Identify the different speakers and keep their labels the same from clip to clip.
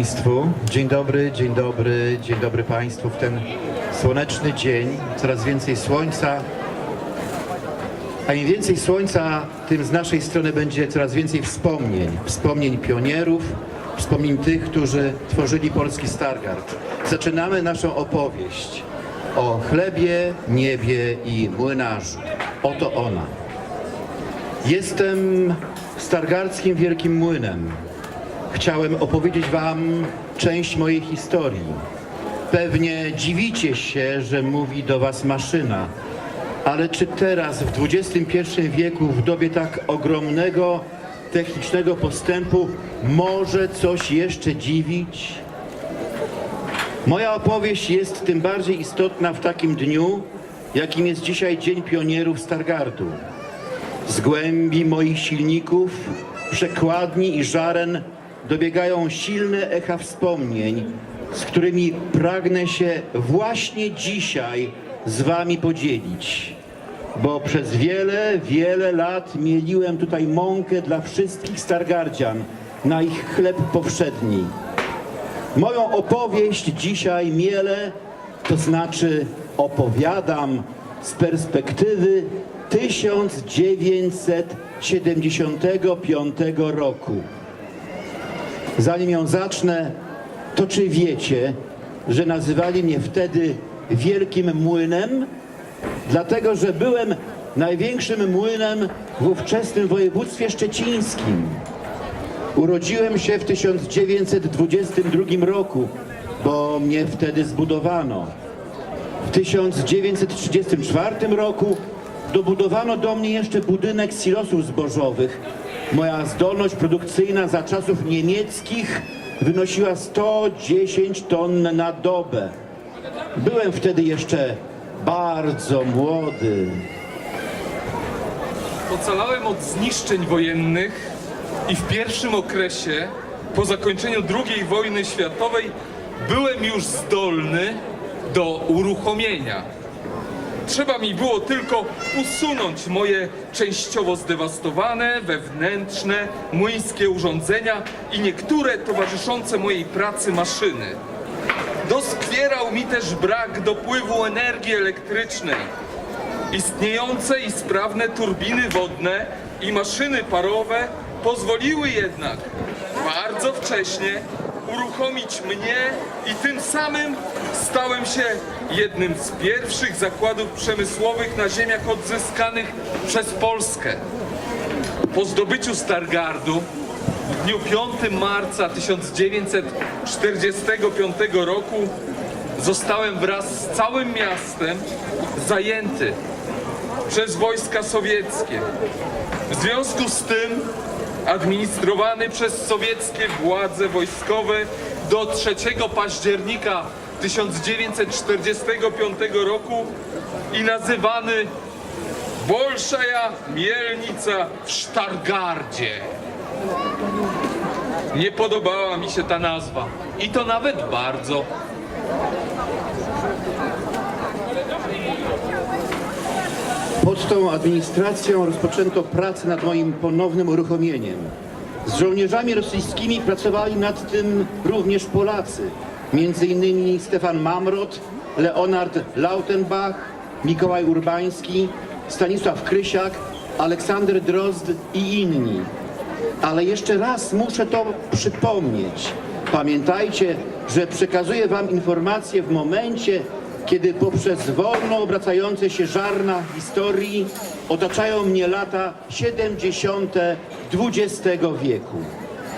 Speaker 1: Państwu. Dzień dobry, dzień dobry, dzień dobry Państwu. W ten słoneczny dzień coraz więcej słońca. A im więcej słońca, tym z naszej strony będzie coraz więcej wspomnień. Wspomnień pionierów, wspomnień tych, którzy tworzyli polski Stargard. Zaczynamy naszą opowieść o chlebie, niebie i młynarzu. Oto ona. Jestem stargardzkim wielkim młynem. Chciałem opowiedzieć Wam część mojej historii. Pewnie dziwicie się, że mówi do Was maszyna, ale czy teraz, w XXI wieku, w dobie tak ogromnego technicznego postępu, może coś jeszcze dziwić? Moja opowieść jest tym bardziej istotna w takim dniu, jakim jest dzisiaj Dzień Pionierów Stargardu. Z głębi moich silników, przekładni i żaren dobiegają silne echa wspomnień, z którymi pragnę się właśnie dzisiaj z Wami podzielić. Bo przez wiele, wiele lat mieliłem tutaj mąkę dla wszystkich Stargardzian na ich chleb powszedni. Moją opowieść dzisiaj mielę, to znaczy opowiadam z perspektywy 1975 roku. Zanim ją zacznę, to czy wiecie, że nazywali mnie wtedy Wielkim Młynem? Dlatego, że byłem największym młynem w ówczesnym województwie szczecińskim. Urodziłem się w 1922 roku, bo mnie wtedy zbudowano. W 1934 roku dobudowano do mnie jeszcze budynek silosów zbożowych. Moja zdolność produkcyjna za czasów niemieckich wynosiła 110 ton na dobę. Byłem wtedy jeszcze bardzo młody.
Speaker 2: Ocalałem od zniszczeń wojennych i w pierwszym okresie, po zakończeniu II wojny światowej, byłem już zdolny do uruchomienia. Trzeba mi było tylko usunąć moje częściowo zdewastowane, wewnętrzne, młyńskie urządzenia i niektóre towarzyszące mojej pracy maszyny. Doskwierał mi też brak dopływu energii elektrycznej. Istniejące i sprawne turbiny wodne i maszyny parowe pozwoliły jednak bardzo wcześnie uruchomić mnie i tym samym stałem się jednym z pierwszych zakładów przemysłowych na ziemiach odzyskanych przez Polskę. Po zdobyciu Stargardu w dniu 5 marca 1945 roku zostałem wraz z całym miastem zajęty przez wojska sowieckie. W związku z tym administrowany przez sowieckie władze wojskowe do 3 października 1945 roku i nazywany Bolszaja Mielnica w Sztargardzie. Nie podobała mi się ta nazwa. I to nawet bardzo.
Speaker 1: Pod tą administracją rozpoczęto pracę nad moim ponownym uruchomieniem. Z żołnierzami rosyjskimi pracowali nad tym również Polacy. Między innymi Stefan Mamrot, Leonard Lautenbach, Mikołaj Urbański, Stanisław Krysiak, Aleksander Drozd i inni. Ale jeszcze raz muszę to przypomnieć. Pamiętajcie, że przekazuję Wam informacje w momencie, kiedy poprzez wolno obracające się żarna historii otaczają mnie lata 70. XX wieku.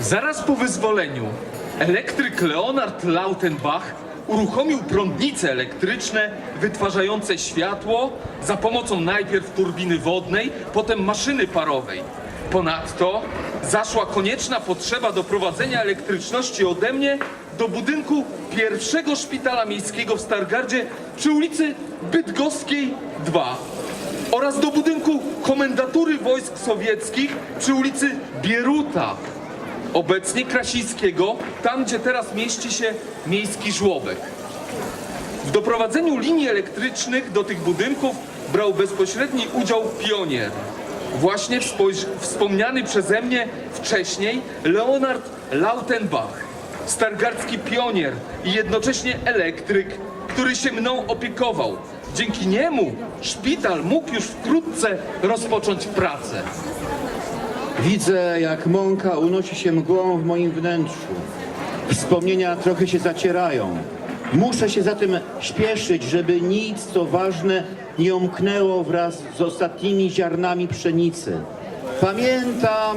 Speaker 2: Zaraz po wyzwoleniu elektryk Leonard Lautenbach uruchomił prądnice elektryczne wytwarzające światło za pomocą najpierw turbiny wodnej, potem maszyny parowej. Ponadto zaszła konieczna potrzeba doprowadzenia elektryczności ode mnie do budynku pierwszego szpitala miejskiego w Stargardzie przy ulicy Bydgoskiej 2 oraz do budynku komendatury wojsk sowieckich przy ulicy Bieruta, obecnie Krasińskiego, tam gdzie teraz mieści się miejski żłobek. W doprowadzeniu linii elektrycznych do tych budynków brał bezpośredni udział pionier. Właśnie wspo- wspomniany przeze mnie wcześniej Leonard Lautenbach. stargardzki pionier i jednocześnie elektryk, który się mną opiekował. Dzięki niemu szpital mógł już wkrótce rozpocząć pracę.
Speaker 1: Widzę, jak mąka unosi się mgłą w moim wnętrzu. Wspomnienia trochę się zacierają. Muszę się zatem śpieszyć, żeby nic, co ważne, nie umknęło wraz z ostatnimi ziarnami pszenicy. Pamiętam,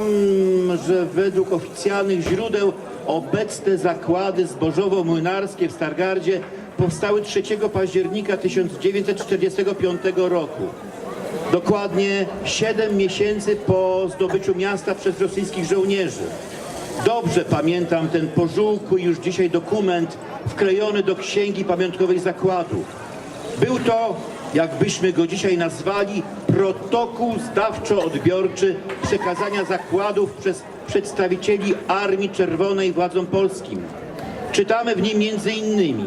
Speaker 1: że według oficjalnych źródeł obecne zakłady zbożowo-młynarskie w Stargardzie powstały 3 października 1945 roku. Dokładnie 7 miesięcy po zdobyciu miasta przez rosyjskich żołnierzy. Dobrze pamiętam ten pożółkły już dzisiaj dokument wklejony do księgi pamiątkowej zakładu. Był to, jakbyśmy go dzisiaj nazwali, protokół zdawczo-odbiorczy przekazania zakładów przez przedstawicieli Armii Czerwonej władzom polskim. Czytamy w nim między innymi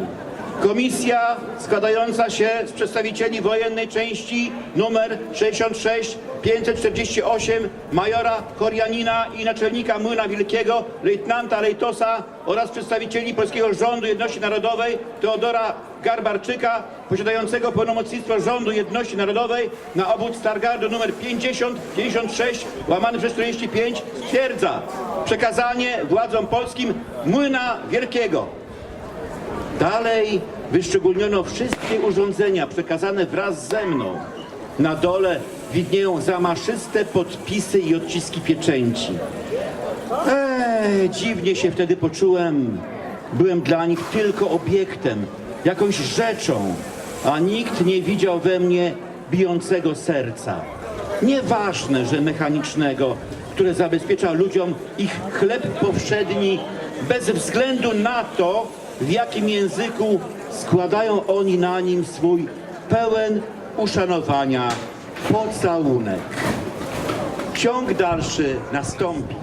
Speaker 1: Komisja składająca się z przedstawicieli wojennej części numer 66 548 majora Korianina i naczelnika Młyna Wielkiego lejtnanta Lejtosa oraz przedstawicieli Polskiego Rządu Jedności Narodowej Teodora Garbarczyka posiadającego pełnomocnictwo Rządu Jedności Narodowej na obwód Stargardu numer 50 56 łamany przez 45 stwierdza przekazanie władzom polskim Młyna Wielkiego Dalej wyszczególniono wszystkie urządzenia przekazane wraz ze mną. Na dole widnieją zamaszyste podpisy i odciski pieczęci. Eee, dziwnie się wtedy poczułem. Byłem dla nich tylko obiektem, jakąś rzeczą, a nikt nie widział we mnie bijącego serca. Nieważne, że mechanicznego, które zabezpiecza ludziom ich chleb powszedni, bez względu na to, w jakim języku składają oni na nim swój pełen uszanowania pocałunek. Ciąg dalszy nastąpi.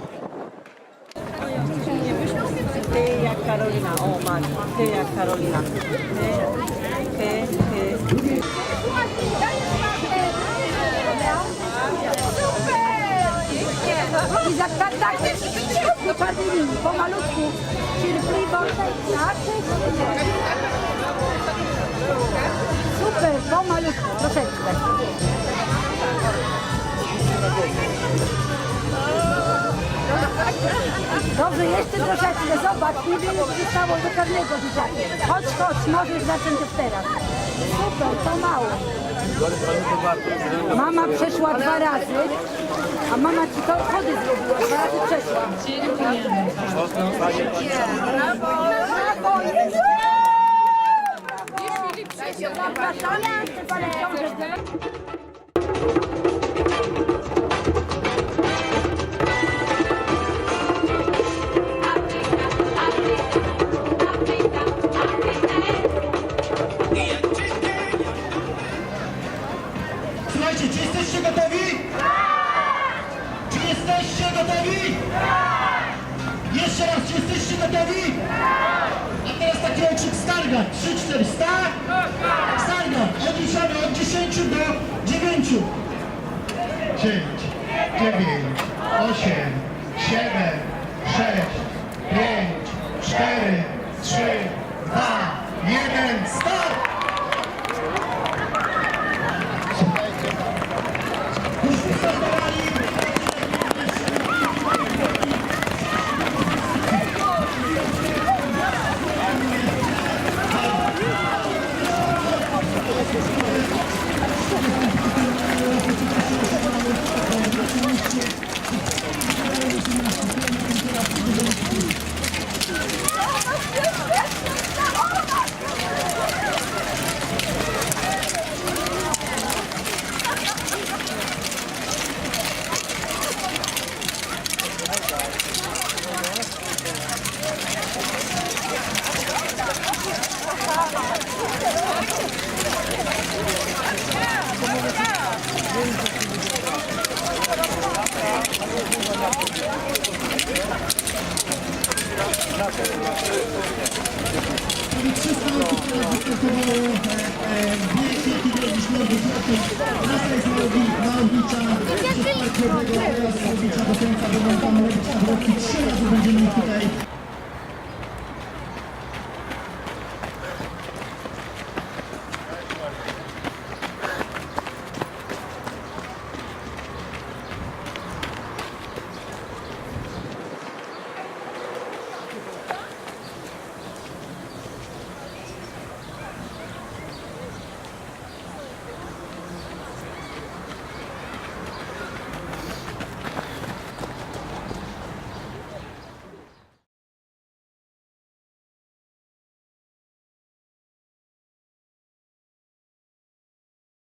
Speaker 3: Ty jak Karolina, o ty jak Karolina. Ty, ty, ty.
Speaker 4: I za tak, tak, do czarnej linii, pomalutku, cierpliwość, tak? Super, pomalutku, troszeczkę. Dobrze, jeszcze troszeczkę, zobacz, niewiele zostało do czarnego dzieciaki. Chodź, chodź, możesz zacząć od teraz. Super, to mało. Mama przeszła dwa razy, a mama ci to chody zrobiła, dwa razy przeszła. Brawo, jest! Zapraszamy, Stefanie
Speaker 5: 9. 10, 9, 8, 7, 6, 5, 4, 3, 2, 1, start!